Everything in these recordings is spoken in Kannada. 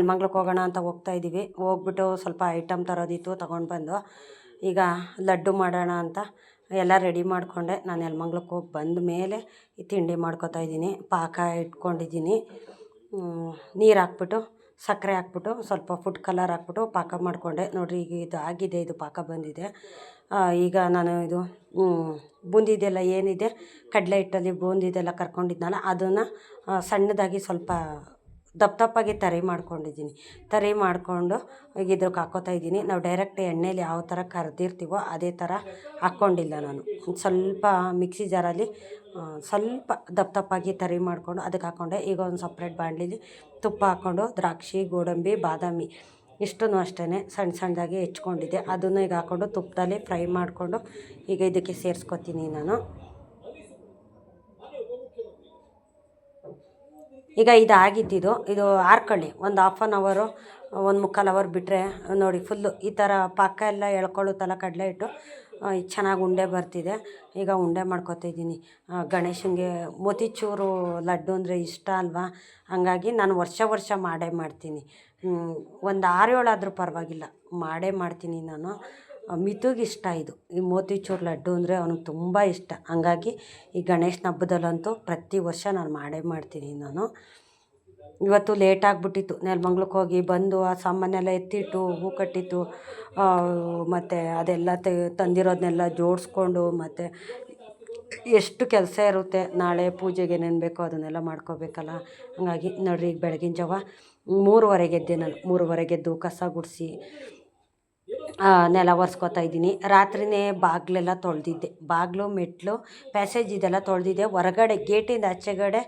ನೆಲಮಂಗ್ಲಕ್ಕೆ ಹೋಗೋಣ ಅಂತ ಹೋಗ್ತಾ ಇದ್ದೀವಿ ಹೋಗ್ಬಿಟ್ಟು ಸ್ವಲ್ಪ ಐಟಮ್ ತರೋದಿತ್ತು, ತೊಗೊಂಡು ಬಂದು. ಈಗ ಲಡ್ಡು ಮಾಡೋಣ ಅಂತ ಎಲ್ಲ ರೆಡಿ ಮಾಡಿಕೊಂಡೆ. ನಾನು ನೆಲಮಂಗ್ಲಕ್ಕೆ ಹೋಗಿ ಬಂದ ಮೇಲೆ ಈ ತಿಂಡಿ ಮಾಡ್ಕೊತಾ ಇದ್ದೀನಿ ಪಾಕ ಇಟ್ಕೊಂಡಿದ್ದೀನಿ ನೀರು ಹಾಕ್ಬಿಟ್ಟು, ಸಕ್ಕರೆ ಹಾಕ್ಬಿಟ್ಟು, ಸ್ವಲ್ಪ ಫುಡ್ ಕಲರ್ ಹಾಕ್ಬಿಟ್ಟು ಪಾಕ ಮಾಡಿಕೊಂಡೆ. ನೋಡಿರಿ, ಈಗ ಇದು ಆಗಿದೆ, ಇದು ಪಾಕ ಬಂದಿದೆ. ಈಗ ನಾನು ಇದು ಬೂಂದಿದೆಲ್ಲ ಏನಿದೆ, ಕಡಲೆ ಹಿಟ್ಟಲ್ಲಿ ಬೂಂದಿದೆಲ್ಲ ಕರ್ಕೊಂಡಿದ್ನಲ್ಲ, ಅದನ್ನು ಸಣ್ಣದಾಗಿ ಸ್ವಲ್ಪ ದಪ್ಪ ದಪ್ಪಾಗಿ ತರಿ ಮಾಡ್ಕೊಂಡಿದ್ದೀನಿ. ತರಿ ಮಾಡಿಕೊಂಡು ಈಗ ಇದಕ್ಕೆ ಹಾಕ್ಕೋತಾ ಇದ್ದೀನಿ. ನಾವು ಡೈರೆಕ್ಟ್ ಎಣ್ಣೆಲಿ ಯಾವ ಥರ ಕರೆದಿರ್ತೀವೋ ಅದೇ ಥರ ಹಾಕ್ಕೊಂಡಿಲ್ಲ ನಾನು. ಸ್ವಲ್ಪ ಮಿಕ್ಸಿ ಜಾರಲ್ಲಿ ಸ್ವಲ್ಪ ದಪ್ಪ ದಪ್ಪಾಗಿ ತರಿ ಮಾಡಿಕೊಂಡು ಅದಕ್ಕೆ ಹಾಕ್ಕೊಂಡೆ ಈಗ ಒಂದು ಸಪ್ರೇಟ್ ಬಾಣಲಿಲಿ ತುಪ್ಪ ಹಾಕ್ಕೊಂಡು ದ್ರಾಕ್ಷಿ, ಗೋಡಂಬಿ, ಬಾದಾಮಿ ಇಷ್ಟೂ ಅಷ್ಟೇ ಸಣ್ಣ ಸಣ್ಣದಾಗಿ ಹೆಚ್ಕೊಂಡಿದ್ದೆ. ಅದನ್ನು ಈಗ ಹಾಕ್ಕೊಂಡು ತುಪ್ಪದಲ್ಲಿ ಫ್ರೈ ಮಾಡಿಕೊಂಡು ಈಗ ಇದಕ್ಕೆ ಸೇರಿಸ್ಕೊತೀನಿ ನಾನು. ಈಗ ಇದು ಆಗಿದ್ದಿದ್ದು ಇದು ಹಾರ್ಕೊಳ್ಳಿ ಒಂದು ಹಾಫ್ ಆನ್ ಅವರು ಒಂದು ಮುಕ್ಕಾಲು ಅವರ್ ಬಿಟ್ಟರೆ ನೋಡಿ ಫುಲ್ಲು ಈ ಥರ ಪಾಕ ಎಲ್ಲ ಎಳ್ಕೊಳ್ಳುತ್ತಲ್ಲ ಕಡಲೆ ಹಿಟ್ಟು ಚೆನ್ನಾಗಿ ಉಂಡೆ ಬರ್ತಿದೆ. ಈಗ ಉಂಡೆ ಮಾಡ್ಕೊತಿದ್ದೀನಿ ಗಣೇಶನಿಗೆ ಮೋತಿಚೂರು ಲಡ್ಡು ಅಂದರೆ ಇಷ್ಟ ಅಲ್ವಾ? ಹಂಗಾಗಿ ನಾನು ವರ್ಷ ವರ್ಷ ಮಾಡೇ ಮಾಡ್ತೀನಿ. ಒಂದು ಆರು ಏಳು ಆದರೂ ಪರವಾಗಿಲ್ಲ. ಮಾಡೇ ಮಾಡ್ತೀನಿ ನಾನು. ಮಿತುಗೆ ಇಷ್ಟ ಇದು. ಈ ಮೋತಿಚೂರ್ ಲಡ್ಡು ಅಂದರೆ ಅವ್ನಿಗೆ ತುಂಬ ಇಷ್ಟ. ಹಂಗಾಗಿ ಈ ಗಣೇಶನ ಹಬ್ಬದಲ್ಲಂತೂ ಪ್ರತಿ ವರ್ಷ ನಾನು ಮಾಡೇ ಮಾಡ್ತೀನಿ ನಾನು. ಇವತ್ತು ಲೇಟ್ ಆಗಿಬಿಟ್ಟಿತ್ತು. ನೆಲಮಂಗ್ಲಕ್ಕೆ ಹೋಗಿ ಬಂದು ಆ ಸಾಮಾನೆಲ್ಲ ಎತ್ತಿಟ್ಟು, ಹೂ ಕಟ್ಟಿತ್ತು ಮತ್ತು ಅದೆಲ್ಲ ತೆ ತಂದಿರೋದನ್ನೆಲ್ಲ ಜೋಡಿಸ್ಕೊಂಡು ಮತ್ತು ಎಷ್ಟು ಕೆಲಸ ಇರುತ್ತೆ, ನಾಳೆ ಪೂಜೆಗೆ ಏನೇನು ಬೇಕೋ ಅದನ್ನೆಲ್ಲ ಮಾಡ್ಕೋಬೇಕಲ್ಲ. ಹಂಗಾಗಿ ನೋಡ್ರಿ, ಈಗ ಬೆಳಗಿನ ಜಾವ ಮೂರುವರೆಗೆ ಎದ್ದೆ ನಾನು. ಮೂರುವರೆಗೆ ಎದ್ದು ಕಸ ಗುಡಿಸಿ ನೆಲ ಒರೆಸ್ಕೊತಾ ಇದ್ದೀನಿ. ರಾತ್ರಿನೇ ಬಾಗಿಲೆಲ್ಲ ತೊಳೆದಿದ್ದೆ. ಬಾಗಿಲು, ಮೆಟ್ಲು ಪ್ಯಾಸೇಜ್ ಇದೆಲ್ಲ ತೊಳೆದಿದ್ದೆ. ಹೊರಗಡೆ ಗೇಟಿಂದ ಆಚೆಗಡೆ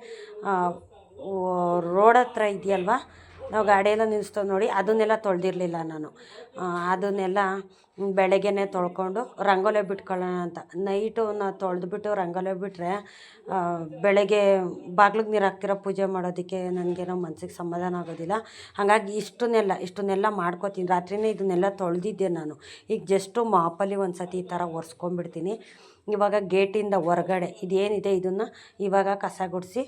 ರೋಡ್ ಹತ್ರ ಇದೆಯಲ್ವ? ನಾವು ಗಾಡಿಯೆಲ್ಲ ನಿಲ್ಲಿಸ್ತೇವೆ ನೋಡಿ, ಅದನ್ನೆಲ್ಲ ತೊಳೆದಿರಲಿಲ್ಲ ನಾನು. ಅದನ್ನೆಲ್ಲ ಬೆಳಗ್ಗೆನೇ ತೊಳ್ಕೊಂಡು ರಂಗೋಲೆ ಬಿಟ್ಕೊಳ್ಳೋಣ ಅಂತ. ನೈಟು ನಾವು ತೊಳೆದ್ಬಿಟ್ಟು ರಂಗೋಲೆ ಬಿಟ್ಟರೆ ಬೆಳಗ್ಗೆ ಬಾಗ್ಲಿಗೆ ನೀರು ಹಾಕ್ತಿರೋ ಪೂಜೆ ಮಾಡೋದಕ್ಕೆ ನನಗೇನೋ ಮನ್ಸಿಗೆ ಸಮಾಧಾನ ಆಗೋದಿಲ್ಲ. ಹಾಗಾಗಿ ಇಷ್ಟನ್ನೆಲ್ಲ ಇಷ್ಟನ್ನೆಲ್ಲ ಮಾಡ್ಕೋತೀನಿ. ರಾತ್ರಿನೇ ಇದನ್ನೆಲ್ಲ ತೊಳೆದಿದ್ದೆ ನಾನು. ಈಗ ಜಸ್ಟು ಮಾಪಲ್ಲಿ ಒಂದು ಸತಿ ಈ ಥರ ಒರೆಸ್ಕೊಂಡ್ಬಿಡ್ತೀನಿ. ಇವಾಗ ಗೇಟಿಂದ ಹೊರಗಡೆ ಇದೇನಿದೆ, ಇದನ್ನು ಇವಾಗ ಕಸ ಗುಡಿಸಿ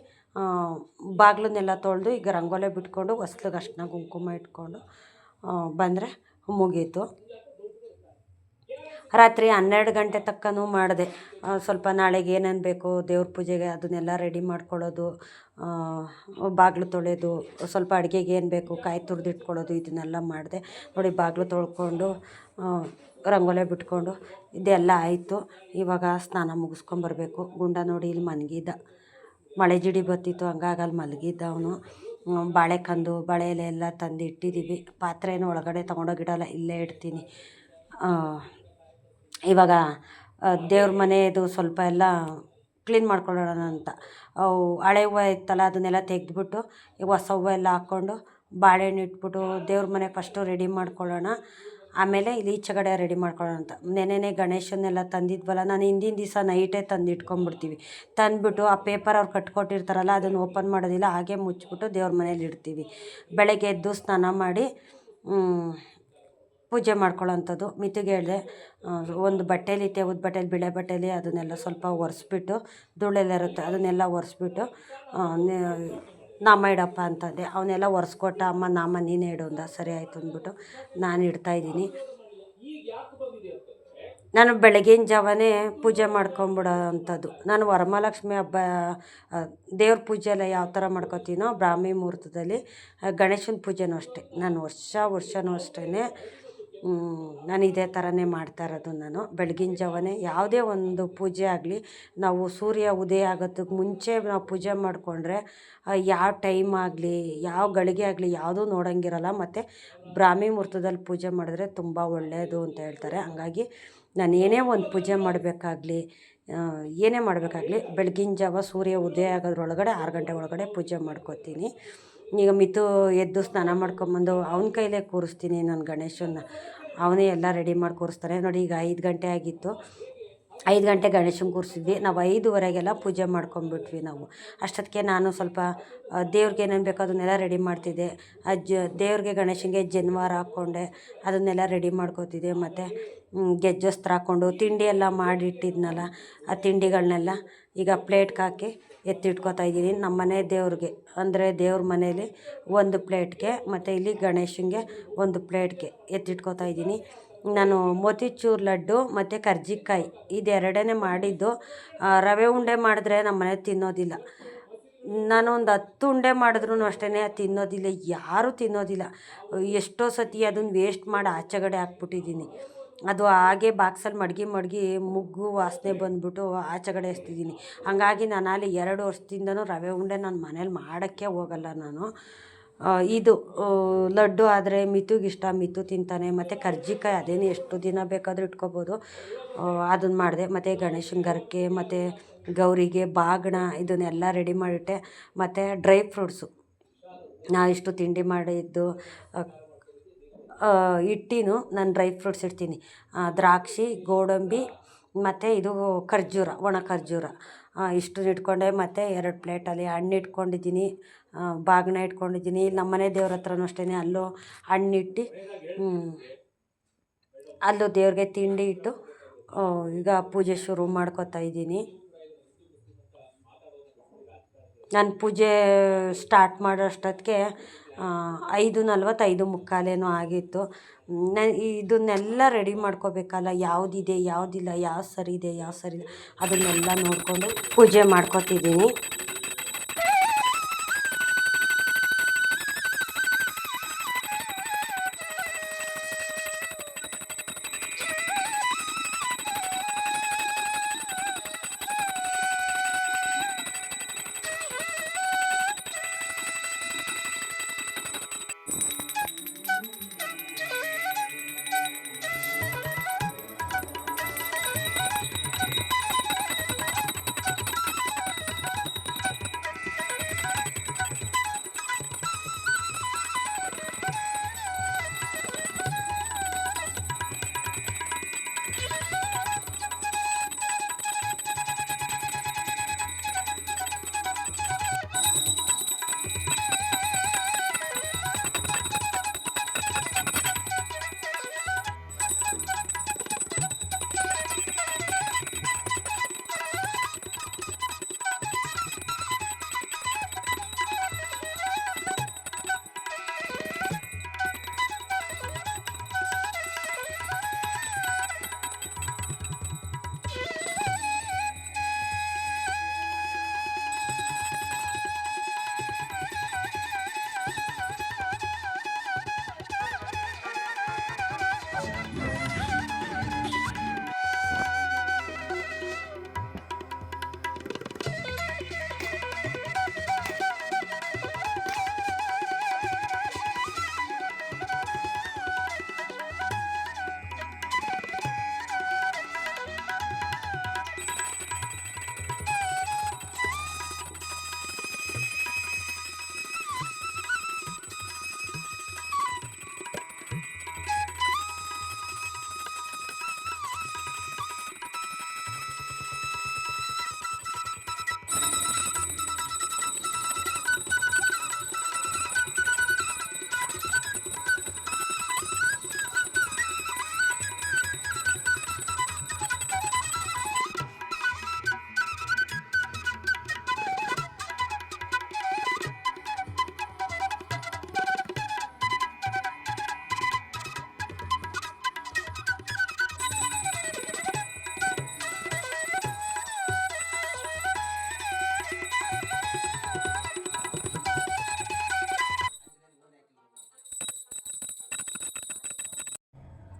ಬಾಗಿಲನ್ನೆಲ್ಲ ತೊಳೆದು ಈಗ ರಂಗೋಲೆ ಬಿಟ್ಕೊಂಡು ಹೊಸ್ಲಿಗೆ ಅರ್ಶಿನ ಕುಂಕುಮ ಇಟ್ಕೊಂಡು ಬಂದರೆ ಮುಗೀತು. ರಾತ್ರಿ ಹನ್ನೆರಡು ಗಂಟೆ ತಕ್ಕನೂ ಮಾಡಿದೆ. ಸ್ವಲ್ಪ ನಾಳೆಗೆ ಏನೇನು ಬೇಕು ದೇವ್ರ ಪೂಜೆಗೆ ಅದನ್ನೆಲ್ಲ ರೆಡಿ ಮಾಡ್ಕೊಳ್ಳೋದು ಬಾಗಿಲು ತೊಳೆಯೋದು ಸ್ವಲ್ಪ ಅಡುಗೆಗೆ ಏನು ಬೇಕು ಕಾಯಿ ತುರಿದಿಟ್ಕೊಳ್ಳೋದು ಇದನ್ನೆಲ್ಲ ಮಾಡಿದೆ. ನೋಡಿ ಬಾಗಿಲು ತೊಳ್ಕೊಂಡು ರಂಗೋಲೆ ಬಿಟ್ಕೊಂಡು ಇದೆಲ್ಲ ಆಯಿತು. ಇವಾಗ ಸ್ನಾನ ಮುಗಿಸ್ಕೊಂಬರ್ಬೇಕು. ಗುಂಡ ನೋಡಿ ಇಲ್ಲಿ ಮನ್ಗಿದ್ದ. ಮಳೆ ಜಿಡಿ ಬತ್ತಿತ್ತು ಹಂಗಾಗಿ ಅಲ್ಲಿ ಮಲಗಿದ್ದ ಅವನು. ಬಾಳೆಕಂದು ಬಾಳೆ ಎಲೆ ಎಲ್ಲ ತಂದು ಇಟ್ಟಿದ್ದೀವಿ ಪಾತ್ರೆನೂ ಒಳಗಡೆ ತೊಗೊಂಡೋಗಿಡಲ್ಲ, ಇಲ್ಲೇ ಇಡ್ತೀನಿ. ಇವಾಗ ದೇವ್ರ ಮನೆಯದು ಸ್ವಲ್ಪ ಎಲ್ಲ ಕ್ಲೀನ್ ಮಾಡ್ಕೊಳ್ಳೋಣ ಅಂತ. ಅವು ಹಳೆ ಹೂವು ಇತ್ತಲ್ಲ, ಅದನ್ನೆಲ್ಲ ತೆಗೆದ್ಬಿಟ್ಟು ಹೊಸ ಹೂವು ಎಲ್ಲ ಹಾಕ್ಕೊಂಡು ಬಾಳೆಹಣ್ಣು ಇಟ್ಬಿಟ್ಟು ದೇವ್ರ ಮನೆ ಫಸ್ಟು ರೆಡಿ ಮಾಡ್ಕೊಳ್ಳೋಣ. ಆಮೇಲೆ ಇಲ್ಲಿ ಈಚೆಗಡೆ ರೆಡಿ ಮಾಡ್ಕೊಳ್ಳೋಣ ಅಂತ. ನೆನೆನೆ ಗಣೇಶನ್ನೆಲ್ಲ ತಂದಿದ್ವಲ್ಲ, ನಾನು ಹಿಂದಿನ ದಿವಸ ನೈಟೇ ತಂದು ಇಟ್ಕೊಂಡ್ಬಿಡ್ತೀವಿ ತಂದುಬಿಟ್ಟು ಆ ಪೇಪರ್ ಅವ್ರು ಕಟ್ಕೊಟ್ಟಿರ್ತಾರಲ್ಲ, ಅದನ್ನು ಓಪನ್ ಮಾಡೋದಿಲ್ಲ, ಹಾಗೆ ಮುಚ್ಚಿಬಿಟ್ಟು ದೇವ್ರ ಮನೇಲಿ ಇಡ್ತೀವಿ. ಬೆಳಗ್ಗೆ ಎದ್ದು ಸ್ನಾನ ಮಾಡಿ ಪೂಜೆ ಮಾಡ್ಕೊಳ್ಳೋಂಥದ್ದು. ಮಿತಿಗೆ ಹೇಳಿದೆ ಒಂದು ಬಟ್ಟೆಲಿ ತೆಗೆದು ಬಟ್ಟೆಲಿ, ಬಿಳೆ ಬಟ್ಟೆಲಿ ಅದನ್ನೆಲ್ಲ ಸ್ವಲ್ಪ ಒರೆಸ್ಬಿಟ್ಟು, ಧೂಳೆಲ್ಲ ಇರುತ್ತೆ, ಅದನ್ನೆಲ್ಲ ಒರೆಸ್ಬಿಟ್ಟು ನಾಮ ಇಡಪ್ಪ ಅಂತಂದೆ. ಅವನ್ನೆಲ್ಲ ಒರೆಸ್ಕೊಟ್ಟ, ಅಮ್ಮ, ನಾಮ ನೀನೇ ಇಡು ಅಂದ. ಸರಿ ಆಯಿತು ಅಂದ್ಬಿಟ್ಟು ನಾನು ಇಡ್ತಾಯಿದ್ದೀನಿ ನಾನು ಬೆಳಗಿನ ಜಾವನೇ ಪೂಜೆ ಮಾಡ್ಕೊಂಬಿಡೋ ಅಂಥದ್ದು ನಾನು ವರಮಹಾಲಕ್ಷ್ಮಿ ಹಬ್ಬ ದೇವ್ರ ಪೂಜೆ ಎಲ್ಲ ಯಾವ ಥರ ಮಾಡ್ಕೊತೀನೋ ಬ್ರಾಹ್ಮಿ ಮುಹೂರ್ತದಲ್ಲಿ ಗಣೇಶನ ಪೂಜೆನೂ ಅಷ್ಟೇ. ನಾನು ವರ್ಷ ವರ್ಷವೂ ಅಷ್ಟೇ ನಾನು ಇದೇ ಥರನೇ ಮಾಡ್ತಾ ಇರೋದು ನಾನು. ಬೆಳಗಿನ ಜಾವನೇ ಯಾವುದೇ ಒಂದು ಪೂಜೆ ಆಗಲಿ, ನಾವು ಸೂರ್ಯ ಉದಯ ಆಗೋದಕ್ಕೆ ಮುಂಚೆ ನಾವು ಪೂಜೆ ಮಾಡಿಕೊಂಡ್ರೆ ಯಾವ ಟೈಮ್ ಆಗಲಿ, ಯಾವ ಗಳಿಗೆ ಆಗಲಿ ಯಾವುದೂ ನೋಡೋಂಗಿರಲ್ಲ. ಮತ್ತು ಬ್ರಾಹ್ಮಿ ಮುಹೂರ್ತದಲ್ಲಿ ಪೂಜೆ ಮಾಡಿದ್ರೆ ತುಂಬ ಒಳ್ಳೆಯದು ಅಂತ ಹೇಳ್ತಾರೆ. ಹಂಗಾಗಿ ನಾನು ಏನೇ ಒಂದು ಪೂಜೆ ಮಾಡಬೇಕಾಗ್ಲಿ ಏನೇ ಮಾಡಬೇಕಾಗ್ಲಿ, ಬೆಳಗಿನ ಜಾವ ಸೂರ್ಯ ಉದಯ ಆಗೋದ್ರೊಳಗಡೆ, ಆರು ಗಂಟೆ ಒಳಗಡೆ ಪೂಜೆ ಮಾಡ್ಕೊತೀನಿ. ಈಗ ಮಿತು ಎದ್ದು ಸ್ನಾನ ಮಾಡ್ಕೊಂಬಂದು ಅವನ ಕೈಲೇ ಕೂರಿಸ್ತೀನಿ ನಾನು ಗಣೇಶನ ಅವನೇ ಎಲ್ಲ ರೆಡಿ ಮಾಡಿ ಕೂರಿಸ್ತಾರೆ. ನೋಡಿ ಈಗ ಐದು ಗಂಟೆ ಆಗಿತ್ತು. ಐದು ಗಂಟೆ ಗಣೇಶನ ಕೂರಿಸಿದ್ವಿ. ನಾವು ಐದುವರೆಗೆಲ್ಲ ಪೂಜೆ ಮಾಡ್ಕೊಂಬಿಟ್ವಿ ನಾವು. ಅಷ್ಟೊತ್ತಿಗೆ ನಾನು ಸ್ವಲ್ಪ ದೇವ್ರಿಗೆ ಏನೇನು ಬೇಕೋ ಅದನ್ನೆಲ್ಲ ರೆಡಿ ಮಾಡ್ತಿದ್ದೆ. ಅಜ್ಜ ದೇವ್ರಿಗೆ ಗಣೇಶನಿಗೆ ಜನ್ವಾರ ಹಾಕ್ಕೊಂಡೆ. ಅದನ್ನೆಲ್ಲ ರೆಡಿ ಮಾಡ್ಕೋತಿದ್ದೆ. ಮತ್ತು ಗೆಜ್ಜಸ್ತ್ರ ಹಾಕ್ಕೊಂಡು ತಿಂಡಿ ಎಲ್ಲ ಮಾಡಿಟ್ಟಿದ್ನಲ್ಲ, ಆ ತಿಂಡಿಗಳನ್ನೆಲ್ಲ ಈಗ ಪ್ಲೇಟ್ಗೆ ಹಾಕಿ ಎತ್ತಿಟ್ಕೊತಾ ಇದ್ದೀನಿ ನಮ್ಮ ಮನೆ ದೇವ್ರಿಗೆ, ಅಂದರೆ ದೇವ್ರ ಮನೇಲಿ ಒಂದು ಪ್ಲೇಟ್ಗೆ, ಮತ್ತು ಇಲ್ಲಿ ಗಣೇಶನಿಗೆ ಒಂದು ಪ್ಲೇಟ್ಗೆ ಎತ್ತಿಟ್ಕೊತಾ ಇದ್ದೀನಿ ನಾನು ಮೋತಿಚೂರ್ ಲಡ್ಡು, ಮತ್ತು ಕರ್ಜಿಕಾಯಿ ಇದೆರಡನೇ ಮಾಡಿದ್ದು. ರವೆ ಉಂಡೆ ಮಾಡಿದ್ರೆ ನಮ್ಮ ಮನೆ ತಿನ್ನೋದಿಲ್ಲ. ನಾನು ಒಂದು ಹತ್ತು ಉಂಡೆ ಮಾಡಿದ್ರೂ ಅಷ್ಟೇ ತಿನ್ನೋದಿಲ್ಲ, ಯಾರೂ ತಿನ್ನೋದಿಲ್ಲ. ಎಷ್ಟೋ ಸತಿ ಅದನ್ನು ವೇಸ್ಟ್ ಮಾಡಿ ಆಚೆಗಡೆ ಹಾಕ್ಬಿಟ್ಟಿದ್ದೀನಿ ಅದು ಹಾಗೆ ಬಾಕ್ಸಲ್ಲಿ ಮಡ್ಗಿ ಮಡ್ಗಿ ಮುಗ್ಗು ವಾಸನೆ ಬಂದುಬಿಟ್ಟು ಆಚೆಗಡೆ ಎಸ್ತಿದ್ದೀನಿ. ಹಂಗಾಗಿ ನಾನು ಅಲ್ಲಿ ಎರಡು ವರ್ಷದಿಂದನೂ ರವೆ ಉಂಡೆ ನಾನು ಮನೇಲಿ ಮಾಡೋಕ್ಕೆ ಹೋಗಲ್ಲ ನಾನು. ಇದು ಲಡ್ಡು ಆದರೆ ಮಿತುಗೆ ಇಷ್ಟ ಮಿತು ತಿಂತಾನೆ ಮತ್ತು ಕರ್ಜಿಕಾಯಿ ಅದೇನು ಎಷ್ಟು ದಿನ ಬೇಕಾದರೂ ಇಟ್ಕೋಬೋದು. ಅದನ್ನು ಮಾಡಿದೆ ಮತ್ತು ಗಣೇಶನ ಗರಕೆ ಮತ್ತು ಗೌರಿಗೆ ಬಾಗಣ ಇದನ್ನೆಲ್ಲ ರೆಡಿ ಮಾಡಿಟ್ಟೆ ಮತ್ತು ಡ್ರೈ ಫ್ರೂಟ್ಸು ನಾ ಇಷ್ಟು ತಿಂಡಿ ಮಾಡಿದ್ದು ಆ, ಇಟ್ಟಿನೂ ನಾನು ಡ್ರೈ ಫ್ರೂಟ್ಸ್ ಇಡ್ತೀನಿ. ದ್ರಾಕ್ಷಿ ಗೋಡಂಬಿ ಮತ್ತು ಇದು ಖರ್ಜೂರ ಒಣ ಖರ್ಜೂರ. ಇಷ್ಟು ಇಟ್ಕೊಂಡೆ ಮತ್ತು ಎರಡು ಪ್ಲೇಟಲ್ಲಿ ಹಣ್ಣು ಇಟ್ಕೊಂಡಿದ್ದೀನಿ. ಬಾಗಿನ ಇಟ್ಕೊಂಡಿದ್ದೀನಿ. ಇಲ್ಲಿ ನಮ್ಮ ಮನೆ ದೇವ್ರ ಹತ್ರನೂ ಅಷ್ಟೇ ಅಲ್ಲೂ ಹಣ್ಣಿಟ್ಟು ಅಲ್ಲೂ ದೇವ್ರಿಗೆ ತಿಂಡಿ ಇಟ್ಟು ಈಗ ಪೂಜೆ ಶುರು ಮಾಡ್ಕೊತಾ ಇದ್ದೀನಿ. ನಾನು ಪೂಜೆ ಸ್ಟಾರ್ಟ್ ಮಾಡೋ ಅಷ್ಟೊತ್ತಿಗೆ ಐದು ನಲ್ವತ್ತೈದು ಮುಕ್ಕಾಲೇನೋ ಆಗಿತ್ತು. ನ, ಇದನ್ನೆಲ್ಲ ರೆಡಿ ಮಾಡ್ಕೋಬೇಕಲ್ಲ, ಯಾವುದಿದೆ, ಯಾವುದಿಲ್ಲ ಯಾವ್ದು ಸರಿ ಇದೆ ಯಾವ್ದು ಸರಿ ಇಲ್ಲ, ಅದನ್ನೆಲ್ಲ ನೋಡಿಕೊಂಡು ಪೂಜೆ ಮಾಡ್ಕೊತಿದ್ದೀನಿ.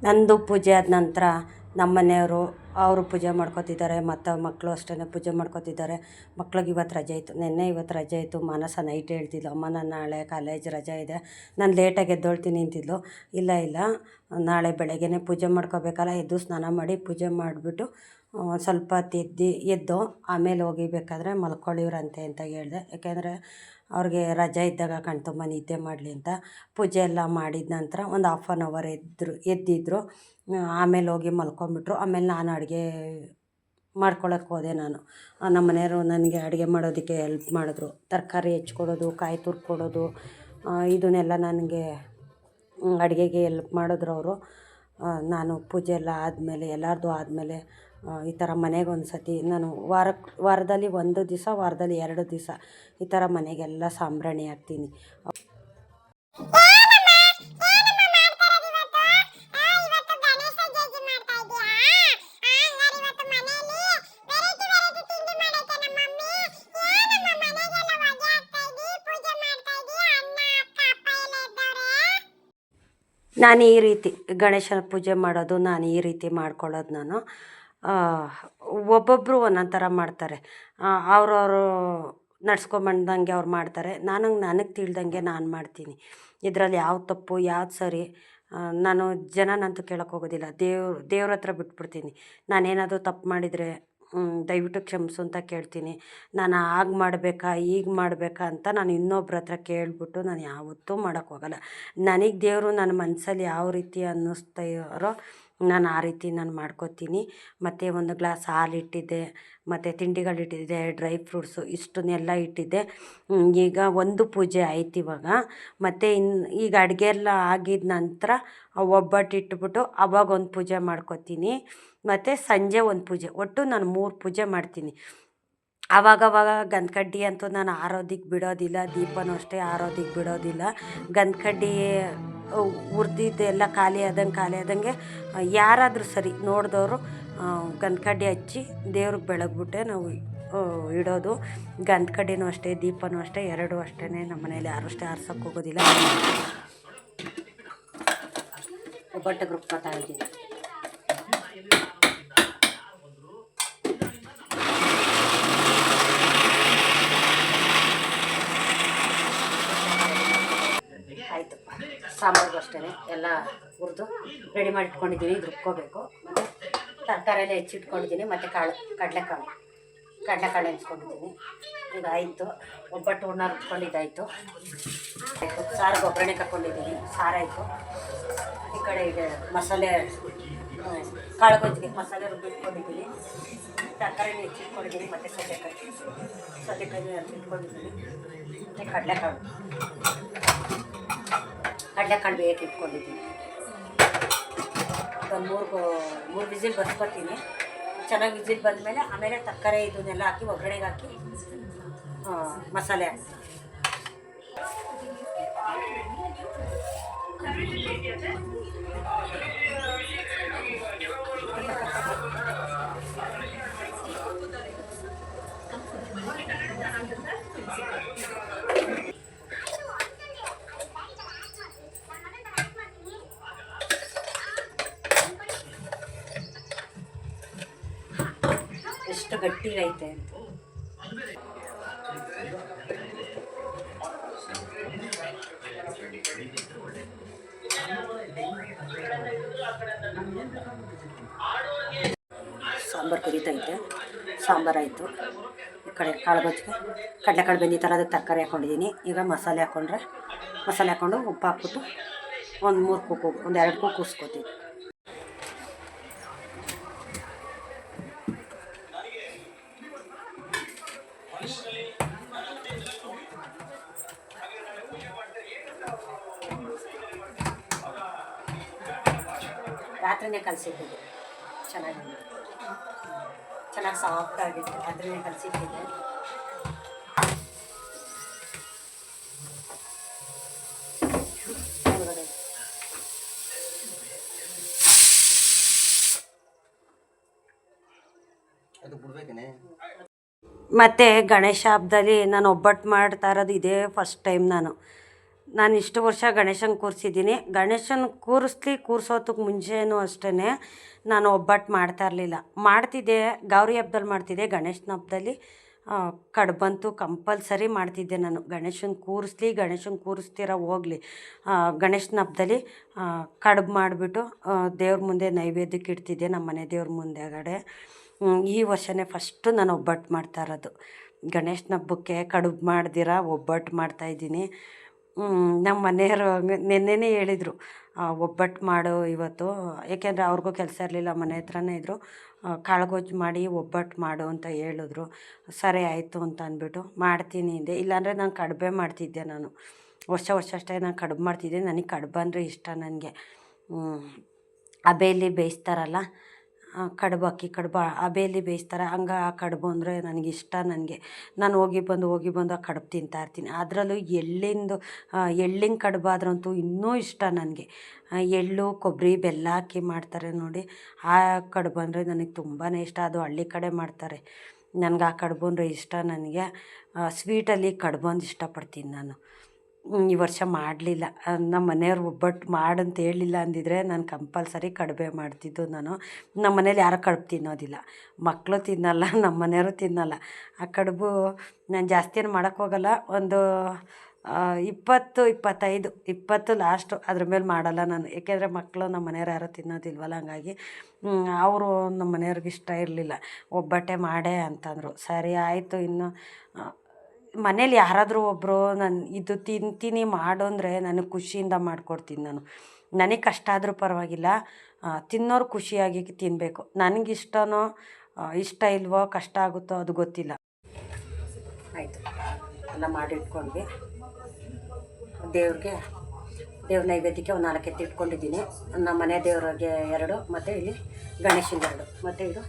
ನಂದು ಪೂಜೆ ಆದ ನಂತರ ನಮ್ಮ ಮನೆಯವರು ಅವರು ಪೂಜೆ ಮಾಡ್ಕೊತಿದ್ದಾರೆ, ಮತ್ತು ಮಕ್ಕಳು ಅಷ್ಟೇ ಪೂಜೆ ಮಾಡ್ಕೊತಿದ್ದಾರೆ. ಮಕ್ಳಿಗೆ ಇವತ್ತು ರಜೆ ಇತ್ತು ನಿನ್ನೆ ಇವತ್ತು ರಜೆ ಇತ್ತು ಮಾನಸ ನೈಟ್ ಹೇಳ್ತಿದ್ಲು. ಅಮ್ಮ, ನಾನು ನಾಳೆ ಕಾಲೇಜ್ ರಜೆ ಇದೆ. ನಾನು ಲೇಟಾಗಿ ಎದ್ದೊಳ್ತೀನಿ ಅಂತಿದ್ಲು. ಇಲ್ಲ ಇಲ್ಲ. ನಾಳೆ ಬೆಳಗ್ಗೆ ಪೂಜೆ ಮಾಡ್ಕೋಬೇಕಲ್ಲ. ಎದ್ದು ಸ್ನಾನ ಮಾಡಿ ಪೂಜೆ ಮಾಡಿಬಿಟ್ಟು ಸ್ವಲ್ಪ ಹೊತ್ತು ಎದ್ದು ಎದ್ದು ಆಮೇಲೆ ಹೋಗಿಬೇಕಾದ್ರೆ ಮಲ್ಕೊಳ್ಳಿವ್ರಂತೆ ಅಂತ ಹೇಳಿದೆ. ಯಾಕೆಂದರೆ ಅವ್ರಿಗೆ ರಜೆ ಇದ್ದಾಗ ಕಣ್ತುಂಬ ನಿದ್ದೆ ಮಾಡಲಿ ಅಂತ ಪೂಜೆ ಎಲ್ಲ ಮಾಡಿದ ನಂತರ ಒಂದು ಹಾಫ್ ಆನ್ ಅವರ್ ಎದ್ದರು ಎದ್ದಿದ್ರು. ಆಮೇಲೆ ಹೋಗಿ ಮಲ್ಕೊಂಬಿಟ್ರು. ಆಮೇಲೆ ನಾನು ಅಡುಗೆ ಮಾಡ್ಕೊಳಕ್ಕೆ ಹೋದೆ ನಾನು. ನಮ್ಮ ಮನೆಯವರು ನನಗೆ ಅಡುಗೆ ಮಾಡೋದಕ್ಕೆ ಹೆಲ್ಪ್ ಮಾಡಿದ್ರು. ತರಕಾರಿ ಹೆಚ್ಕೊಡೋದು, ಕಾಯಿ ತುರ್ಕೊಡೋದು ಇದನ್ನೆಲ್ಲ ನನಗೆ ಅಡುಗೆಗೆ ಹೆಲ್ಪ್ ಮಾಡಿದ್ರು ಅವರು. ನಾನು ಪೂಜೆ ಎಲ್ಲ ಆದಮೇಲೆ, ಎಲ್ಲರದು ಆದಮೇಲೆ ಈ ಥರ ಮನೆಗೆ ಒಂದು ಸತಿ ನಾನು ವಾರಕ್ಕೆ ವಾರದಲ್ಲಿ ಒಂದು ದಿವಸ, ವಾರದಲ್ಲಿ ಎರಡು ದಿವಸ ಈ ಥರ ಮನೆಗೆಲ್ಲ ಸಾಂಬ್ರಾಣಿ ಹಾಕ್ತೀನಿ. ನಾನು ಈ ರೀತಿ ಗಣೇಶನ ಪೂಜೆ ಮಾಡೋದು ನಾನು ಈ ರೀತಿ ಮಾಡ್ಕೊಳ್ಳೋದು ನಾನು. ಒಬ್ಬೊಬ್ಬರು ಒಂದೊಂದು ಥರ ಮಾಡ್ತಾರೆ. ಅವ್ರವರು ನಡ್ಸ್ಕೊಂಬಂದಂಗೆ ಅವ್ರು ಮಾಡ್ತಾರೆ. ನನಗೆ ನನಗೆ ತಿಳ್ದಂಗೆ ನಾನು ಮಾಡ್ತೀನಿ. ಇದರಲ್ಲಿ ಯಾವ್ದು ತಪ್ಪು, ಯಾವ್ದು ಸರಿ ನಾನು ಜನನಂತೂ ಕೇಳೋಕೆ ಹೋಗೋದಿಲ್ಲ. ದೇವ್ರ ದೇವ್ರ ಹತ್ರ ಬಿಟ್ಬಿಡ್ತೀನಿ. ನಾನೇನಾದರೂ ತಪ್ಪು ಮಾಡಿದರೆ ದಯವಿಟ್ಟು ಕ್ಷಮಿಸು ಅಂತ ಕೇಳ್ತೀನಿ. ನಾನು ಆಗ ಮಾಡಬೇಕಾ ಈಗ ಮಾಡಬೇಕಾ ಅಂತ ನಾನು ಇನ್ನೊಬ್ರ ಹತ್ರ ಕೇಳಿಬಿಟ್ಟು ನಾನು ಯಾವತ್ತೂ ಮಾಡೋಕ್ಕೋಗಲ್ಲ ನನಗೆ ದೇವರು ನನ್ನ ಮನಸ್ಸಲ್ಲಿ ಯಾವ ರೀತಿ ಅನ್ನಿಸ್ತಾರೋ ನಾನು ಆ ರೀತಿ ನಾನು ಮಾಡ್ಕೋತೀನಿ. ಮತ್ತು ಒಂದು ಗ್ಲಾಸ್ ಹಾಲು ಇಟ್ಟಿದ್ದೆ ಮತ್ತು ತಿಂಡಿಗಳಿಟ್ಟಿದ್ದೆ, ಡ್ರೈ ಫ್ರೂಟ್ಸು ಇಷ್ಟನ್ನೆಲ್ಲ ಇಟ್ಟಿದ್ದೆ. ಈಗ ಒಂದು ಪೂಜೆ ಆಯ್ತು ಇವಾಗ. ಮತ್ತು ಇನ್ನು ಈಗ ಅಡುಗೆ ಎಲ್ಲ ಆಗಿದ ನಂತರ ಒಬ್ಬಟ್ಟು ಇಟ್ಬಿಟ್ಟು ಅವಾಗ ಒಂದು ಪೂಜೆ ಮಾಡ್ಕೋತೀನಿ. ಮತ್ತು ಸಂಜೆ ಒಂದು ಪೂಜೆ, ಒಟ್ಟು ನಾನು ಮೂರು ಪೂಜೆ ಮಾಡ್ತೀನಿ. ಆವಾಗವಾಗ ಗಂಧಕಡ್ಡಿ ಅಂತೂ ನಾನು ಆರೋದಿಕ್ಕೆ ಬಿಡೋದಿಲ್ಲ, ದೀಪನೂ ಅಷ್ಟೇ ಆರೋದಿಕ್ಕೆ ಬಿಡೋದಿಲ್ಲ. ಗಂಧಕಡ್ಡಿ ಉರ್ದಿದ್ದೆಲ್ಲ ಖಾಲಿ ಆದಂಗೆ ಖಾಲಿ ಆದಂಗೆ ಯಾರಾದರೂ ಸರಿ ನೋಡಿದವರು ಗಂಧಕಡ್ಡಿ ಹಚ್ಚಿ ದೇವ್ರಿಗೆ ಬೆಳಗ್ಬಿಟ್ಟೆ ನಾವು ಇಡೋದು. ಗಂಧಕಡ್ಡಿನೂ ಅಷ್ಟೇ, ದೀಪನೂ ಅಷ್ಟೇ, ಎರಡೂ ಅಷ್ಟೇ ನಮ್ಮ ಮನೇಲಿ ಯಾರು ಅಷ್ಟೇ ಆರ್ಸೋಕ್ಕೆ ಹೋಗೋದಿಲ್ಲ. ಒಬ್ಬಟ್ಟು ಗ್ರೂಪ್ ಇದ್ದೀನಿ ಆಯಿತು ಸಾಂಬಾರ್ಗೂ ಅಷ್ಟೇ ಎಲ್ಲ ಹುರಿದು ರೆಡಿ ಮಾಡಿ ಇಟ್ಕೊಂಡಿದ್ದೀನಿ ಇದು ರುಬ್ಕೋಬೇಕು. ಮತ್ತು ತರಕಾರಿ ಹೆಚ್ಚಿಟ್ಕೊಂಡಿದ್ದೀನಿ, ಮತ್ತು ಕಾಳು, ಕಡಲೆಕಾಳು ಕಡಲೆಕಾಳು ಹೆಚ್ಕೊಂಡಿದ್ದೀನಿ. ಇದಾಯಿತು ಒಬ್ಬಟ್ಟು ಹೂರ್ಣ ರುಬ್ಕೊಂಡಿದ್ದಾಯಿತು. ಆಯಿತು ಸಾರು ಒಗ್ಗರಣೆ ಸಾರು ಸಾರಾಯಿತು ಈ ಕಡೆ ಇದೆ ಮಸಾಲೆ ಕಾಳು ಗೊಜ್ಜಿಗೆ ಮಸಾಲೆ ರುಬ್ಬಿಟ್ಕೊಂಡಿದ್ದೀನಿ. ತರಕಾರಿನ ಹೆಚ್ಚಿಟ್ಕೊಂಡಿದ್ದೀನಿ, ಮತ್ತು ಸೌತೆಕಾಯಿ ಸೌತೆಕಾಯಿ ಹೆಚ್ಚಿಟ್ಕೊಂಡಿದ್ದೀನಿ, ಮತ್ತು ಕಡಲೆಕಾಳು. ಕಡಲೆಕಾಳು ಬೇಯಕ್ಕೆ ಇಟ್ಕೊಂಡಿದ್ದೀನಿ ಒಂದು ಮೂರು ಮೂರು ವಿಸಿಲ್ ಬರ್ಸ್ಕೊತೀನಿ ಚೆನ್ನಾಗಿ ವಿಸಿಲ್ ಬಂದಮೇಲೆ ಆಮೇಲೆ ತರಕಾರಿ ಇದನ್ನೆಲ್ಲ ಹಾಕಿ ಒಗ್ಗರಣೆಗೆ ಹಾಕಿ ಆ, ಮಸಾಲೆ ಹಾಕಿ ಎಷ್ಟು ಗಟ್ಟಿಗೈತೆ ಅಂತ. ಸಾಂಬಾರು ಕುದೀತೈತೆ ಸಾಂಬಾರಾಯಿತು ಈ ಕಡೆ ಕಾಳು ಬಜ್ಜಿಗೆ. ಕಡಲೆಕಾಳು ಬೆಂದಿತ್ತಲ್ಲ ಅದಕ್ಕೆ ತರಕಾರಿ ಹಾಕ್ಕೊಂಡಿದ್ದೀನಿ ಈಗ ಮಸಾಲೆ ಹಾಕ್ಕೊಂಡ್ರೆ ಮಸಾಲೆ ಹಾಕ್ಕೊಂಡು ಉಪ್ಪು ಹಾಕ್ಬಿಟ್ಟು ಒಂದು ಮೂರು ಕೂಕು ಒಂದು ಎರಡು ಕೂಸ್ಕೊತೀನಿ. ಕಲಸಿಟ್ಟಿದ್ದೆ ಚೆನ್ನಾಗಿ ಚೆನ್ನಾಗಿ ಸಾಫ್ಟ್ ಆಗಿದೆ ಅದರಲ್ಲಿ ಕಲಸಿಟ್ಟಿದ್ದೆ ಮತ್ತೆ ಅದು ಬಿಡ್ಬೇಕೇನೆ? ಮತ್ತು ಗಣೇಶ ಹಬ್ಬದಲ್ಲಿ ನಾನು ಒಬ್ಬಟ್ಟು ಮಾಡ್ತಾ ಇರೋದು ಇದೇ ಫಸ್ಟ್ ಟೈಮ್ ನಾನು. ನಾನು ಇಷ್ಟು ವರ್ಷ ಗಣೇಶನ ಕೂರಿಸಿದ್ದೀನಿ. ಗಣೇಶನ ಕೂರಿಸ್ಲಿ ಕೂರಿಸೋದಕ್ಕೆ ಮುಂಚೆನೂ ಅಷ್ಟೇ ನಾನು ಒಬ್ಬಟ್ಟು ಮಾಡ್ತಾ ಇರಲಿಲ್ಲ. ಮಾಡ್ತಿದ್ದೆ, ಗೌರಿ ಹಬ್ಬದಲ್ಲಿ ಮಾಡ್ತಿದ್ದೆ, ಗಣೇಶನ ಹಬ್ಬದಲ್ಲಿ ಕಡ್ಬಂತು ಕಂಪಲ್ಸರಿ ಮಾಡ್ತಿದ್ದೆ ನಾನು. ಗಣೇಶನ ಕೂರಿಸ್ಲಿ, ಗಣೇಶನ ಕೂರಿಸ್ತೀರ ಹೋಗಲಿ. ಗಣೇಶನ ಹಬ್ಬದಲ್ಲಿ ಕಡುಬು ಮಾಡಿಬಿಟ್ಟು ದೇವ್ರ ಮುಂದೆ ನೈವೇದ್ಯಕ್ಕೆ ಇಡ್ತಿದ್ದೆ ನಮ್ಮ ಮನೆ ದೇವ್ರ ಮುಂದೆಗಡೆ. ಈ ವರ್ಷನೇ ಫಸ್ಟು ನಾನು ಒಬ್ಬಟ್ಟು ಮಾಡ್ತಾ ಇರೋದು. ಗಣೇಶನ ಹಬ್ಬಕ್ಕೆ ಕಡುಬು ಮಾಡ್ದಿರ, ಒಬ್ಬಟ್ಟು ಮಾಡ್ತಾಯಿದ್ದೀನಿ ನಮ್ಮ ಮನೆಯವರು ನಿನ್ನೆನೇ ಹೇಳಿದರು ಒಬ್ಬಟ್ಟು ಮಾಡು ಇವತ್ತು. ಏಕೆಂದರೆ ಅವ್ರಿಗೂ ಕೆಲಸ ಇರಲಿಲ್ಲ, ಮನೆ ಹತ್ರನೇ ಇದ್ದರು ಕಾಳುಗೊಜ್ಜು ಮಾಡಿ ಒಬ್ಬಟ್ಟು ಮಾಡು ಅಂತ ಹೇಳಿದ್ರು. ಸರಿ ಆಯಿತು ಅಂತ ಅಂದ್ಬಿಟ್ಟು ಮಾಡ್ತೀನಿ ಅಂದೆ. ಇಲ್ಲಾಂದರೆ ನಾನು ಕಡುಬೆ ಮಾಡ್ತಿದ್ದೆ ನಾನು. ವರ್ಷ ವರ್ಷ ಅಷ್ಟೇ ನಾನು ಕಡುಬು ಮಾಡ್ತಿದ್ದೆ. ನನಗೆ ಕಡುಬು ಅಂದರೆ ಇಷ್ಟ ನನಗೆ. ಹಬೆಯಲ್ಲಿ ಬೇಯಿಸ್ತಾರಲ್ಲ ಕಡುಬು ಅಕ್ಕಿ, ಕಡುಬು ಹಬೇಲಿ ಬೇಯಿಸ್ತಾರೆ. ಹಂಗೆ ಆ ಕಡುಬು ಅಂದರೆ ಇಷ್ಟ ನನಗೆ ನಾನು ಹೋಗಿ ಬಂದು ಹೋಗಿ ಬಂದು ಆ ಕಡುಬು ತಿಂತಾಯಿರ್ತೀನಿ ಅದರಲ್ಲೂ ಎಳ್ಳಿಂದು ಎಳ್ಳಿನ ಕಡುಬಾದ್ರಂತೂ ಇನ್ನೂ ಇಷ್ಟ ನನಗೆ. ಎಳ್ಳು ಕೊಬ್ಬರಿ ಬೆಲ್ಲ ಹಾಕಿ ಮಾಡ್ತಾರೆ ನೋಡಿ. ಆ ಕಡುಬು ಅಂದರೆ ನನಗೆ ತುಂಬಾ ಇಷ್ಟ. ಅದು ಹಳ್ಳಿ ಕಡೆ ಮಾಡ್ತಾರೆ. ನನಗೆ ಆ ಕಡುಬು ಅಂದರೆ ಇಷ್ಟ ನನಗೆ. ಸ್ವೀಟಲ್ಲಿ ಕಡುಬು ಅಂದ್ರೆ ಇಷ್ಟಪಡ್ತೀನಿ ನಾನು. ಈ ವರ್ಷ ಮಾಡಲಿಲ್ಲ. ನಮ್ಮ ಮನೆಯವ್ರು ಒಬ್ಬಟ್ಟು ಮಾಡಂತ ಹೇಳಿಲ್ಲ ಅಂದಿದ್ರೆ ನಾನು ಕಂಪಲ್ಸರಿ ಕಡುಬೆ ಮಾಡ್ತಿದ್ದು ನಾನು. ನಮ್ಮ ಮನೇಲಿ ಯಾರೂ ಕಡುಬು ತಿನ್ನೋದಿಲ್ಲ. ಮಕ್ಕಳು ತಿನ್ನಲ್ಲ ನಮ್ಮ ಮನೆಯವರು ತಿನ್ನಲ್ಲ. ಆ ಕಡುಬು ನಾನು ಜಾಸ್ತಿ ಏನು ಮಾಡೋಕ್ಕೆ ಹೋಗಲ್ಲ. ಒಂದು ಇಪ್ಪತ್ತು, ಇಪ್ಪತ್ತೈದು, ಇಪ್ಪತ್ತು ಲಾಸ್ಟು ಅದ್ರ ಮೇಲೆ ಮಾಡಲ್ಲ ನಾನು. ಏಕೆಂದರೆ ಮಕ್ಕಳು ನಮ್ಮ ಮನೆಯವ್ರು ಯಾರೂ ತಿನ್ನೋದಿಲ್ವಲ್ಲ ಹಂಗಾಗಿ ಅವರು ನಮ್ಮ ಮನೆಯವ್ರಿಗೆ ಇಷ್ಟ ಇರಲಿಲ್ಲ. ಒಬ್ಬಟ್ಟೆ ಮಾಡೇ ಅಂತಂದರು. ಸರಿ ಆಯಿತು ಇನ್ನು ಮನೇಲಿ ಯಾರಾದರೂ ಒಬ್ಬರು ನಾನು ಇದು ತಿಂತೀನಿ ಮಾಡು ಅಂದರೆ ನನಗೆ ಖುಷಿಯಿಂದ ಮಾಡಿಕೊಡ್ತೀನಿ ನಾನು. ನನಗೆ ಕಷ್ಟ ಆದರೂ ಪರವಾಗಿಲ್ಲ. ತಿನ್ನೋರು ಖುಷಿಯಾಗಿ ತಿನ್ನಬೇಕು ನನಗಿಷ್ಟನೋ ಇಷ್ಟ ಇಲ್ವೋ, ಕಷ್ಟ ಆಗುತ್ತೋ ಅದು ಗೊತ್ತಿಲ್ಲ. ಆಯಿತು. ಎಲ್ಲ ಮಾಡಿಟ್ಕೊಂಡ್ವಿ. ದೇವ್ರಿಗೆ, ದೇವ್ರ ನೈವೇದ್ಯಕ್ಕೆ ಒಂದು ನಾಲ್ಕು ಎತ್ತಿ ಇಟ್ಕೊಂಡಿದ್ದೀನಿ. ನಮ್ಮ ಮನೆ ದೇವ್ರಿಗೆ ಎರಡು, ಮತ್ತು ಇಲ್ಲಿ ಗಣೇಶನ ಎರಡು. ಮತ್ತು ಇದು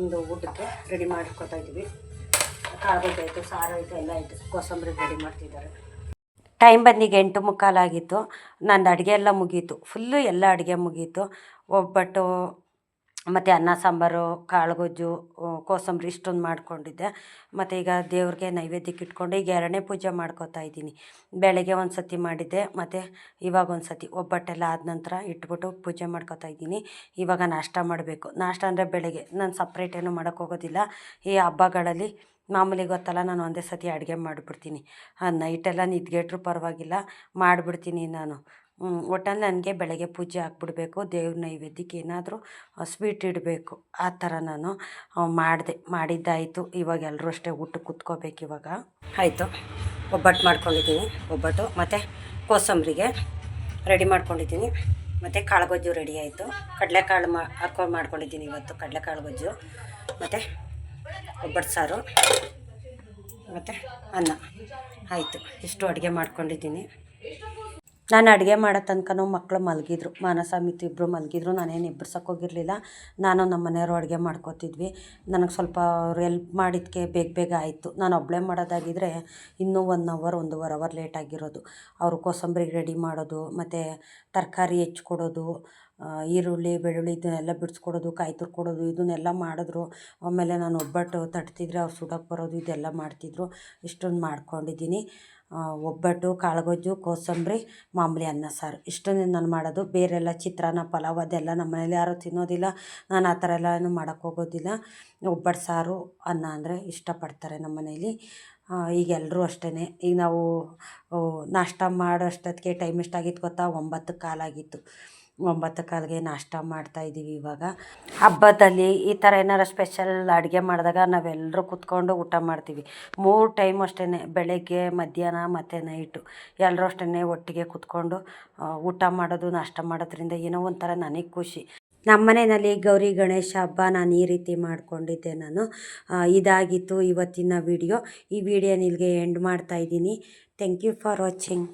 ಒಂದು ಊಟಕ್ಕೆ ರೆಡಿ ಮಾಡ್ಕೊತಾ ಇದ್ದೀವಿ ಆಯಿತು ಸಾರು ಆಯಿತು ಎಲ್ಲ ಆಯಿತು ಕೋಸಂಬರಿ ರೆಡಿ ಮಾಡ್ತಿದ್ದಾರೆ. ಟೈಮ್ ಬಂದಿಗೆ ಎಂಟು ಮುಕ್ಕಾಲಾಗಿತ್ತು ನಂದು ಅಡುಗೆ ಎಲ್ಲ ಮುಗೀತು. ಫುಲ್ಲು ಎಲ್ಲ ಅಡುಗೆ ಮುಗೀತು. ಒಬ್ಬಟ್ಟು ಮತ್ತು ಅನ್ನ, ಸಾಂಬಾರು, ಕಾಳುಗೊಜ್ಜು ಕೋಸಂಬರಿ ಇಷ್ಟೊಂದು ಮಾಡ್ಕೊಂಡಿದ್ದೆ. ಮತ್ತು ಈಗ ದೇವ್ರಿಗೆ ನೈವೇದ್ಯಕ್ಕೆ ಇಟ್ಕೊಂಡು ಈಗ ಎರಡನೇ ಪೂಜೆ ಮಾಡ್ಕೋತಾ ಇದ್ದೀನಿ. ಬೆಳಗ್ಗೆ ಒಂದು ಸತಿ ಮಾಡಿದ್ದೆ. ಮತ್ತು ಇವಾಗ ಒಂದು ಸತಿ ಒಬ್ಬಟ್ಟೆಲ್ಲ ಆದ ನಂತರ ಇಟ್ಬಿಟ್ಟು ಪೂಜೆ ಮಾಡ್ಕೋತಾ ಇದ್ದೀನಿ. ಇವಾಗ ನಾಷ್ಟ ಮಾಡಬೇಕು. ನಾಷ್ಟ ಅಂದರೆ ಬೆಳಗ್ಗೆ. ನಾನು ಸಪ್ರೇಟ್ ಏನೂ ಮಾಡೋಕ್ಕೋಗೋದಿಲ್ಲ ಈ ಹಬ್ಬಗಳಲ್ಲಿ ಮಾಮೂಲಿ ಗೊತ್ತಲ್ಲ, ನಾನು ಒಂದೇ ಸತಿ ಅಡುಗೆ ಮಾಡಿಬಿಡ್ತೀನಿ. ನೈಟೆಲ್ಲ ನಿದ್ಗೆಟ್ರೂ ಪರವಾಗಿಲ್ಲ, ಮಾಡಿಬಿಡ್ತೀನಿ ನಾನು. ಒಟ್ಟಲ್ಲಿ ನನಗೆ ಬೆಳಗ್ಗೆ ಪೂಜೆ ಹಾಕ್ಬಿಡ್ಬೇಕು, ದೇವ್ರ ನೈವೇದ್ಯಕ್ಕೆ ಏನಾದರೂ ಸ್ವೀಟ್ ಇಡಬೇಕು, ಆ ಥರ ನಾನು ಮಾಡಿದೆ, ಮಾಡಿದ್ದಾಯಿತು. ಇವಾಗ ಎಲ್ಲರೂ ಅಷ್ಟೇ ಊಟಕ್ಕೆ ಕುತ್ಕೋಬೇಕು ಇವಾಗ. ಆಯಿತು, ಒಬ್ಬಟ್ಟು ಮಾಡ್ಕೊಂಡಿದ್ದೀನಿ, ಒಬ್ಬಟ್ಟು, ಮತ್ತು ಕೋಸಂಬರಿಗೆ ರೆಡಿ ಮಾಡ್ಕೊಂಡಿದ್ದೀನಿ. ಮತ್ತು ಕಾಳುಗೊಜ್ಜು ರೆಡಿ ಆಯಿತು. ಕಡಲೆಕಾಳು ಮಾ, ಹಾಕ್ಕೊಂಡು ಮಾಡ್ಕೊಂಡಿದ್ದೀನಿ ಇವತ್ತು ಕಡಲೆಕಾಳು ಗೊಜ್ಜು. ಮತ್ತು ಒಬ್ಬಟ್ಟು ಸಾರು ಮತ್ತು ಅನ್ನ. ಆಯಿತು, ಇಷ್ಟು ಅಡುಗೆ ಮಾಡ್ಕೊಂಡಿದ್ದೀನಿ. ನಾನು ಅಡುಗೆ ಮಾಡೋ ತನಕನೂ ಮಕ್ಕಳು ಮಲಗಿದ್ರು ಮಾನಸ ಮಿತ್ರ ಇಬ್ಬರು ಮಲಗಿದ್ರು, ನಾನೇನು ಎಬ್ಬಿಸೋಕೆ ಹೋಗಿರಲಿಲ್ಲ. ನಾನು ನಮ್ಮ ಮನೆಯವರು ಅಡುಗೆ ಮಾಡ್ಕೋತಿದ್ವಿ. ನನಗೆ ಸ್ವಲ್ಪ ಅವ್ರು ಎಲ್ಪ್ ಮಾಡಿದ್ದಕ್ಕೆ ಬೇಗ ಬೇಗ ಆಯಿತು. ನಾನು ಒಬ್ಬಳೇ ಮಾಡೋದಾಗಿದ್ದರೆ ಇನ್ನೂ ಒನ್ ಅವರ್ ಒಂದೂವರೆ ಅವರ್ ಲೇಟ್ ಆಗಿರೋದು. ಅವರು ಕೋಸಂಬರಿ ರೆಡಿ ಮಾಡೋದು, ಮತ್ತು ತರಕಾರಿ ಹೆಚ್ಚಿಕೊಡೋದು ಈರುಳ್ಳಿ, ಬೆಳ್ಳುಳ್ಳಿ ಇದನ್ನೆಲ್ಲ ಬಿಡಿಸ್ಕೊಡೋದು, ಕಾಯಿ ತುರ್ಕೊಡೋದು, ಇದನ್ನೆಲ್ಲ ಮಾಡಿದ್ರು. ಆಮೇಲೆ ನಾನು ಒಬ್ಬಟ್ಟು ತಟ್ತಿದ್ರೆ ಅವ್ರು ಸುಡೋಕೆ ಬರೋದು, ಇದೆಲ್ಲ ಮಾಡ್ತಿದ್ರು. ಇಷ್ಟೊಂದು ಮಾಡ್ಕೊಂಡಿದ್ದೀನಿ. ಒಬ್ಬಟ್ಟು, ಕಾಳುಗೊಜ್ಜು, ಕೋಸಂಬರಿ, ಮಾಮೂಲಿ ಅನ್ನ ಸಾರು. ಇಷ್ಟನ್ನೇ ನಾನು ಮಾಡೋದು. ಬೇರೆಲ್ಲ ಚಿತ್ರಾನ್ನ, ಪಲಾವ್ ಅದೆಲ್ಲ ನಮ್ಮ ಮನೇಲಿ ಯಾರು ತಿನ್ನೋದಿಲ್ಲ. ನಾನು ಆ ಥರ ಎಲ್ಲ ಏನು ಮಾಡೋಕ್ಕೆ ಹೋಗೋದಿಲ್ಲ. ಒಬ್ಬಟ್ಟು, ಸಾರು, ಅನ್ನ ಅಂದರೆ ಇಷ್ಟಪಡ್ತಾರೆ ನಮ್ಮ ಮನೇಲಿ. ಈಗ ಎಲ್ಲರೂ ಅಷ್ಟೇ ಈಗ ನಾವು ನಾಷ್ಟ ಮಾಡೋಷ್ಟೊತ್ತಿಗೆ ಟೈಮ್ ಎಷ್ಟಾಗಿತ್ತು ಗೊತ್ತಾ? ಒಂಬತ್ತು ಕಾಲಾಗಿತ್ತು. ಒಂಬತ್ತು ಕಾಲಿಗೆ ನಾಷ್ಟ ಮಾಡ್ತಾಯಿದ್ದೀವಿ ಇವಾಗ. ಹಬ್ಬದಲ್ಲಿ ಈ ಥರ ಏನಾರು ಸ್ಪೆಷಲ್ ಅಡುಗೆ ಮಾಡಿದಾಗ ನಾವೆಲ್ಲರೂ ಕೂತ್ಕೊಂಡು ಊಟ ಮಾಡ್ತೀವಿ. ಮೂರು ಟೈಮ್ ಅಷ್ಟೇ ಬೆಳಗ್ಗೆ, ಮಧ್ಯಾಹ್ನ ಮತ್ತು ನೈಟು ಎಲ್ಲರೂ ಅಷ್ಟೇ ಒಟ್ಟಿಗೆ ಕೂತ್ಕೊಂಡು ಊಟ ಮಾಡೋದು, ನಾಷ್ಟ ಮಾಡೋದ್ರಿಂದ ಏನೋ ಒಂಥರ ನನಗೆ ಖುಷಿ. ನಮ್ಮ ಮನೆಯಲ್ಲಿ ಗೌರಿ ಗಣೇಶ ಹಬ್ಬ ನಾನು ಈ ರೀತಿ ಮಾಡಿಕೊಂಡಿದ್ದೆ ನಾನು. ಇದಾಗಿತ್ತು ಇವತ್ತಿನ ವಿಡಿಯೋ ಈ ವಿಡಿಯೋ ನಿಲ್ಗೆ ಎಂಡ್ ಮಾಡ್ತಾಯಿದ್ದೀನಿ ಥ್ಯಾಂಕ್ ಯು ಫಾರ್ ವಾಚಿಂಗ್